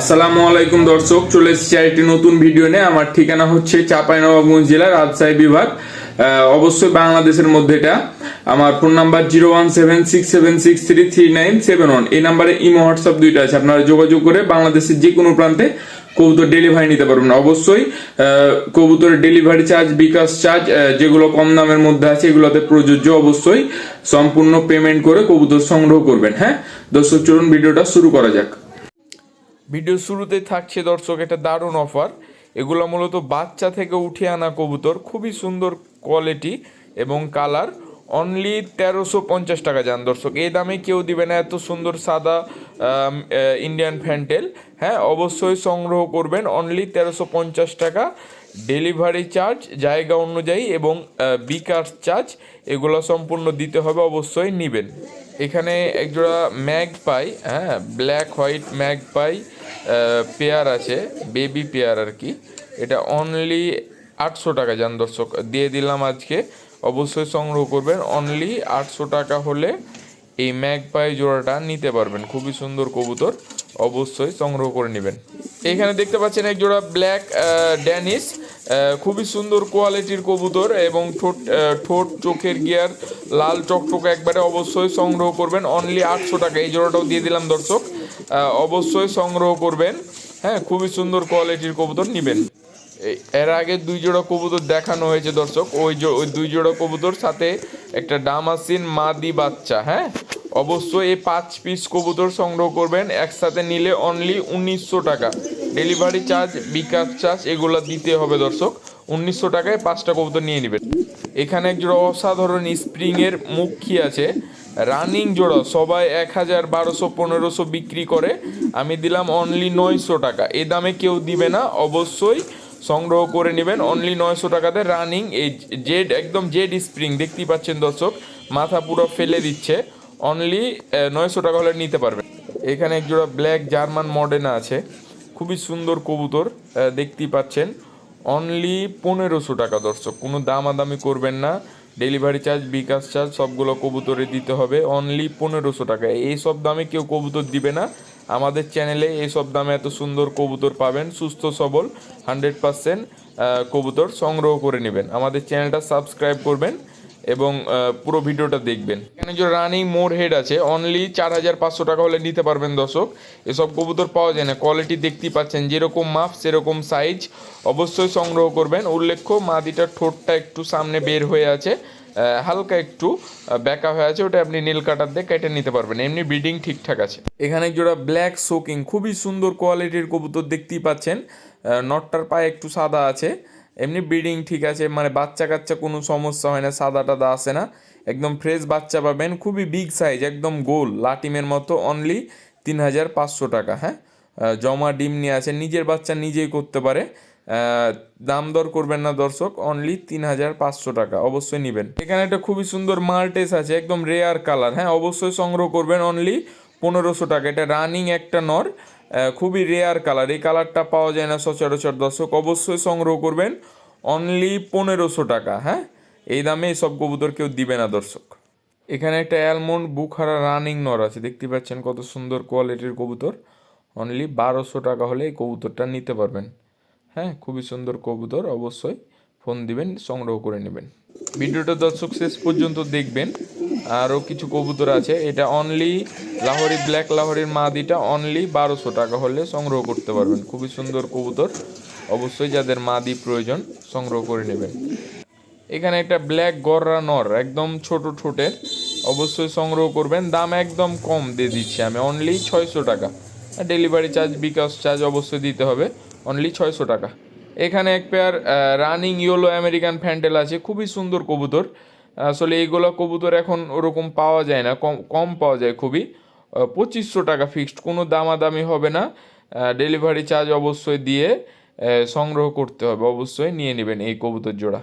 আসসালামু আলাইকুম দর্শক চলে এসেছি আরেকটি নতুন ভিডিও নিয়ে। আমার ঠিকানা হচ্ছে চাঁপাইনবাবগঞ্জ জেলার রাজশাহী বিভাগ। অবশ্যই বাংলাদেশের মধ্যে এটা। আমার phone number zero one seven six seven six three three nine seven one. এই নাম্বারে ইমো হোয়াটসঅ্যাপ দুইটা আছে। আপনারা যোগাযোগ করে বাংলাদেশের যে কোনো প্রান্তে কবুতর ডেলিভারি নিতে পারবেন। অবশ্যই আহ, কবুতরের ডেলিভারি চার্জ বিকাশ চার্জ যেগুলো কম দামের মধ্যে আছে এগুলোতে প্রযোজ্য অবশ্যই। সম্পূর্ণ পেমেন্ট করে কবুতর সংগ্রহ করবেন হ্যাঁ? দর্শক চলুন ভিডিওটা শুরু করা যাক। ভিডিও শুরুতে থাকছে, দর্শক, এটা দারুণ অফার এগুলো মূলত বাচ্চা থেকে উঠে আনা কবুতর, খুবই সুন্দর কোয়ালিটি এবং কালার অনলি তেরোশো পঞ্চাশ টাকা যান দর্শক। এই দামে কেউ দিবে না, এত সুন্দর সাদা ইন্ডিয়ান ফ্যান্টেল হ্যাঁ অবশ্যই সংগ্রহ করবেন অনলি তেরোশো পঞ্চাশ টাকা। ডেলিভারি চার্জ জায়গা অনুযায়ী এবং বিকাশ চার্জ এগুলো সম্পূর্ণ দিতে হবে, অবশ্যই নেবেন। এখানে একজোড়া ম্যাগ পাই হ্যাঁ black white magpie pair আছে বেবি পেয়ার আর কি। এটা অনলি আটশো টাকা যান দর্শক। দিয়ে দিলাম আজকে অবশ্যই সংগ্রহ করবেন। অনলি আটশো টাকা হলে এই ম্যাগ পাই জোড়াটা নিতে পারবেন। খুবই সুন্দর কবুতর, অবশ্যই সংগ্রহ করে নেবেন। এখানে দেখতে পাচ্ছেন এক জোড়া ব্ল্যাক ড্যানিশ খুবই সুন্দর কোয়ালিটির কবুতর এবং ঠোঁট ঠোঁট, চোখের গিয়ার লাল চকচক একবারে অবশ্যই সংগ্রহ করবেন। অনলি আটশো টাকা। এই জোড়াটাও দিয়ে দিলাম দর্শক। অবশ্যই সংগ্রহ করবেন। হ্যাঁ খুবই সুন্দর কোয়ালিটির কবুতর নেবেন। এর আগে দুই জোড়া কবুতর দেখানো হয়েছে দর্শক। ওই ওই দুই জোড়া কবুতর সাথে একটা ডামাসিন মাদি বাচ্চা হ্যাঁ? অবশ্যই এই পাঁচ পিস কবুতর সংগ্রহ করবেন। একসাথে নিলে অনলি উনিশশো টাকা। ডেলিভারি চার্জ বিকাশ চার্জ এগুলো দিতে হবে দর্শক। উনিশশো টাকায় পাঁচটা কবুতর নিয়ে নেবেন। এখানে এক জোড়া অসাধারণ স্প্রিংয়ের মুখী আছে। রানিং জোড়া, সবাই এক হাজার বারোশো পনেরোশো বিক্রি করে। আমি দিলাম অনলি নয়শো টাকা। এ দামে কেউ দিবে না। অবশ্যই সংগ্রহ করে নেবেন। অনলি নয়শো টাকাতে রানিং এই জেড একদম জেড স্প্রিং দেখতেই পাচ্ছেন দর্শক, মাথা পুরো ফেলে দিচ্ছে। অনলি নয়শো টাকা হলে নিতে পারবেন। এখানে এক জোড়া ব্ল্যাক জার্মান মডেনা আছে। খুবই সুন্দর কবুতর দেখতেই পাচ্ছেন। অনলি পনেরোশো টাকা দর্শক, কোনো দামাদামি করবেন না। ডেলিভারি চার্জ বিকাশ চার্জ সবগুলো কবুতরে দিতে হবে। অনলি পনেরোশো টাকা। এই সব দামে কেউ কবুতর দিবে না। আমাদের চ্যানেলে এই সব দামে এত সুন্দর কবুতর পাবেন, সুস্থ, সবল হান্ড্রেড পারসেন্ট কবুতর সংগ্রহ করে নেবেন। আমাদের চ্যানেলটা সাবস্ক্রাইব করবেন এবং পুরো ভিডিওটা দেখবেন। এখানে যে রানিং মোর হেড আছে অনলি চার হাজার পাঁচশো টাকা হলে নিতে পারবেন দর্শক। এসব কবুতর পাওয়া যায় না কোয়ালিটি দেখতেই পাচ্ছেন, যেরকম মাপ, সেরকম সাইজ অবশ্যই সংগ্রহ করবেন। উল্লেখ্য, মাদিটার ঠোঁটটা একটু সামনে বের হয়ে আছে হালকা একটু ব্যাকা হয়ে আছে, ওটা আপনি নীল কাটার দিয়ে কেটে নিতে পারবেন। এমনি ব্রিডিং ঠিকঠাক আছে। এখানে জোড়া ব্ল্যাক সোকিং খুবই সুন্দর কোয়ালিটির কবুতর দেখতেই পাচ্ছেন নটটার পায়ে একটু সাদা আছে এমনি ব্রিডিং ঠিক আছে মানে বাচ্চা কাচ্চা কোনো সমস্যা হয় না, সাদা টাদা আসে না। একদম ফ্রেশ বাচ্চা পাবেন, খুবই বিগ সাইজ একদম গোল, লাটিমের মতো অনলি তিন হাজার পাঁচশো টাকা হ্যাঁ? জমা ডিম নিয়ে আছে নিজের বাচ্চা নিজেই করতে পারে। দাম দর করবেন না দর্শক অনলি তিন হাজার পাঁচশো টাকা, অবশ্যই নেবেন। এখানে একটা খুবই সুন্দর মাল্টেস আছে, একদম রেয়ার কালার হ্যাঁ? অবশ্যই সংগ্রহ করবেন অনলি পনেরোশো টাকা। এটা রানিং একটা নর খুবই রেয়ার কালার এই কালারটা পাওয়া যায় না সচরাচর। দর্শক অবশ্যই সংগ্রহ করবেন। অনলি পনেরোশো টাকা হ্যাঁ? এই দামে সব কবুতর কেউ দিবে না, দর্শক। এখানে একটা অ্যালমন্ড বুখারা রানিং নর আছে। দেখতে পাচ্ছেন কত সুন্দর কোয়ালিটির কবুতর। অনলি বারোশো টাকা হলে এই কবুতরটা নিতে পারবেন। হ্যাঁ খুবই সুন্দর কবুতর, অবশ্যই ফোন দিবেন, সংগ্রহ করে নেবেন। ভিডিওটা দর্শক শেষ পর্যন্ত দেখবেন। আরও কিছু কবুতর আছে। এটা অনলি লাহোরি ব্ল্যাক লাহোরির মাদিটা অনলি বারোশো টাকা হলে সংগ্রহ করতে পারবেন। খুবই সুন্দর কবুতর। অবশ্যই যাদের মাদি প্রয়োজন সংগ্রহ করে নেবেন। এখানে একটা ব্ল্যাক গররা নর একদম ছোট ঠোঁটের। অবশ্যই সংগ্রহ করবেন। দাম একদম কম দিয়ে দিচ্ছি আমি। অনলি ছয়শো টাকা। ডেলিভারি চার্জ বিকাশ চার্জ অবশ্যই দিতে হবে। অনলি ছয়শো টাকা। এখানে এক pair running yellow American fantail আছে। খুবই সুন্দর কবুতর। আসলে এইগুলো কবুতর এখন ওরকম পাওয়া যায় না, কম কম পাওয়া যায় খুবই। পঁচিশশো টাকা ফিক্সড কোনো দামাদামি হবে না। ডেলিভারি চার্জ অবশ্যই দিয়ে সংগ্রহ করতে হবে, অবশ্যই নিয়ে নেবেন এই কবুতর জোড়া।